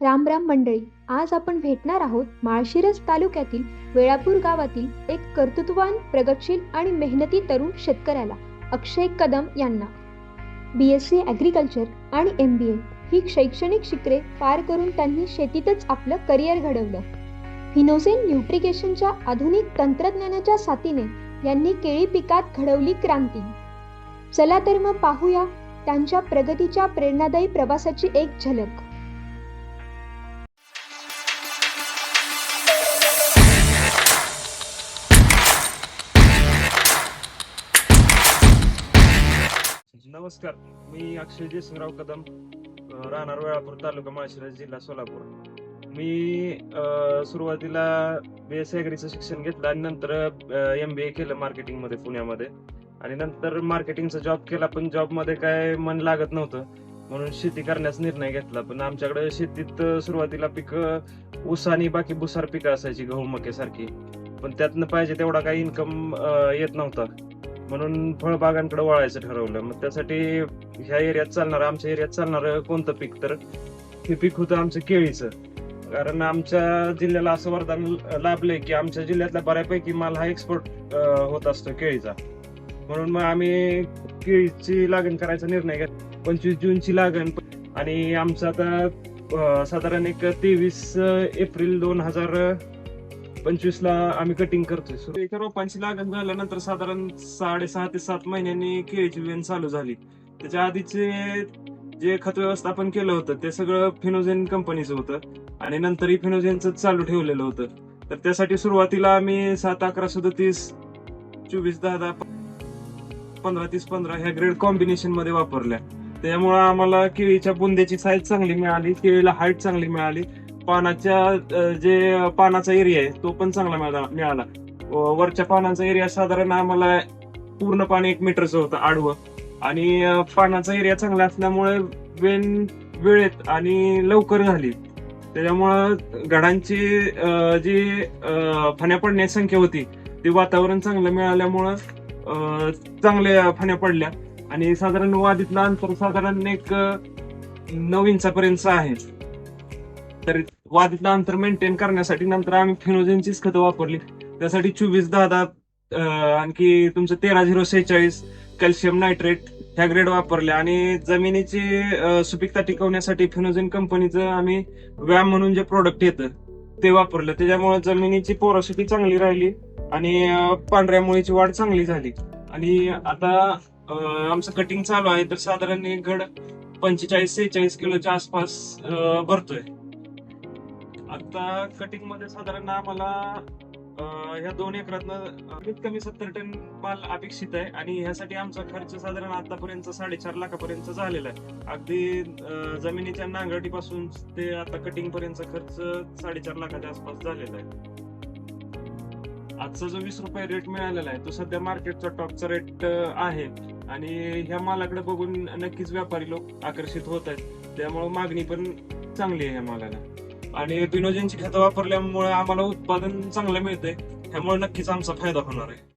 राम राम मंडळी आज आपण भेटणार आहोत माळशिरस तालुक्यातील वेळापूर गावातील एक कर्तृत्ववान प्रगतशील आणि मेहनती तरुण शेतकऱ्याला अक्षय कदम यांना. बी एस सी ॲग्रिकल्चर आणि एम बी ए ही शैक्षणिक शिखरे पार करून त्यांनी शेतीतच आपलं करिअर घडवलं. हिनोसेन न्यूट्रिकेशनच्या आधुनिक तंत्रज्ञानाच्या साथीने यांनी केळी पिकात घडवली क्रांती. चला तर मग पाहूया त्यांच्या प्रगतीच्या प्रेरणादायी प्रवासाची एक झलक. नमस्कार. मी अक्षय जयसिंगराव कदम राहणार वेळापूर तालुका माळशिरस जिल्हा सोलापूर. मी सुरुवातीला बी एस ॲग्रीचं शिक्षण घेतलं आणि नंतर एम बी ए केलं मार्केटिंगमध्ये पुण्यामध्ये. आणि नंतर मार्केटिंगचा जॉब केला पण जॉबमध्ये काय मन लागत नव्हतं. म्हणून शेती करण्याचा निर्णय घेतला. पण आमच्याकडे शेतीत सुरुवातीला पिकं ऊस आणि बाकी भुसार पिकं असायची गहू मक्यासारखी. पण त्यातनं पाहिजे तेवढा काही इन्कम येत नव्हता. म्हणून फळबागांकडे वळायचं ठरवलं. मग त्यासाठी ह्या एरियात चालणार आमच्या एरियात चालणार कोणतं पीक तर? हे पीक होतं आमचं केळीचं. कारण आमच्या जिल्ह्याला असं वरदान लाभलंय की आमच्या जिल्ह्यातला बऱ्यापैकी माल हा एक्सपोर्ट होत असतो केळीचा. म्हणून मग आम्ही केळीची लागण करायचा निर्णय घेतला पंचवीस जूनची लागण. आणि आमचं आता साधारण एक तेवीस एप्रिल दोन हजार पंचवीस ला आम्ही कटिंग करतोय So, एका रोपांची लागण झाल्यानंतर साधारण साडेसहा ते सात महिन्यांनी केळीची वेन चालू झाली. त्याच्या आधीचे जे खत व्यवस्थापन केलं होतं ते सगळं फिनोजेन कंपनीचं होतं आणि नंतरही फिनोजेनचं चालू ठेवलेलं होतं. तर त्यासाठी सुरुवातीला आम्ही सात अकरा सदतीस चोवीस दहा दहा पंधरा तीस पंधरा ह्या ग्रेड कॉम्बिनेशनमध्ये वापरल्या. त्यामुळे आम्हाला केळीच्या बुंद्याची साईज चांगली मिळाली केळीला हाईट चांगली मिळाली. पानाच्या जे पानाचा एरिया आहे तो पण चांगला मिळाला मिळाला. व- वरच्या पानांचा एरिया साधारण आम्हाला पूर्ण पाणी एक मीटरचं होतं आडवं. आणि पानाचा एरिया चांगला असल्यामुळे वेन वेळेत आणि लवकर झाली. त्याच्यामुळं घडांची जी फण्या पडण्याची संख्या होती ती वातावरण चांगलं मिळाल्यामुळं चांगल्या फण्या पडल्या. आणि साधारण वादीतलं अंतर साधारण एक नऊ इंचापर्यंत आहे. तर वादीतलं अंतर मेंटेन करण्यासाठी नंतर आम्ही फिनोजेनचीच खतं वापरली. त्यासाठी चोवीस दहा दहा आणखी तुमचं तेरा झिरो सेहेचाळीस कॅल्शियम नायट्रेट ह्या ग्रेड वापरल्या. आणि जमिनीची सुपीकता टिकवण्यासाठी फिनोजेन कंपनीचं आम्ही व्यायाम म्हणून जे प्रोडक्ट येतं ते वापरलं. त्याच्यामुळे जमिनीची पोरोसिटी चांगली राहिली आणि पांढऱ्या मुळीची वाढ चांगली झाली. आणि आता आमचं कटिंग चालू आहे तर साधारण एक गड पंचेचाळीस सेहेचाळीस किलोच्या आसपास भरतोय. आता कटिंगमध्ये साधारण आम्हाला ह्या दोन एकरातनं कमीत कमी सत्तर टन माल अपेक्षित आहे. आणि ह्यासाठी आमचा खर्च साधारण आतापर्यंत साडेचार लाखापर्यंत झालेला आहे. अगदी जमिनीच्या नांगरटीपासून ते आता कटिंग पर्यंत खर्च साडेचार लाखाच्या आसपास झालेला आहे. आजचा जो वीस रुपये रेट मिळालेला आहे तो सध्या मार्केटचा टॉपचा रेट आहे. आणि ह्या मालाकडे बघून नक्कीच व्यापारी लोक आकर्षित होत आहेत. त्यामुळे मागणी पण चांगली आहे ह्या मालाला. आणि पिनोजेनची खतं वापरल्यामुळे आम्हाला उत्पादन चांगलं मिळतंय. त्यामुळे नक्कीच आमचा फायदा होणार आहे.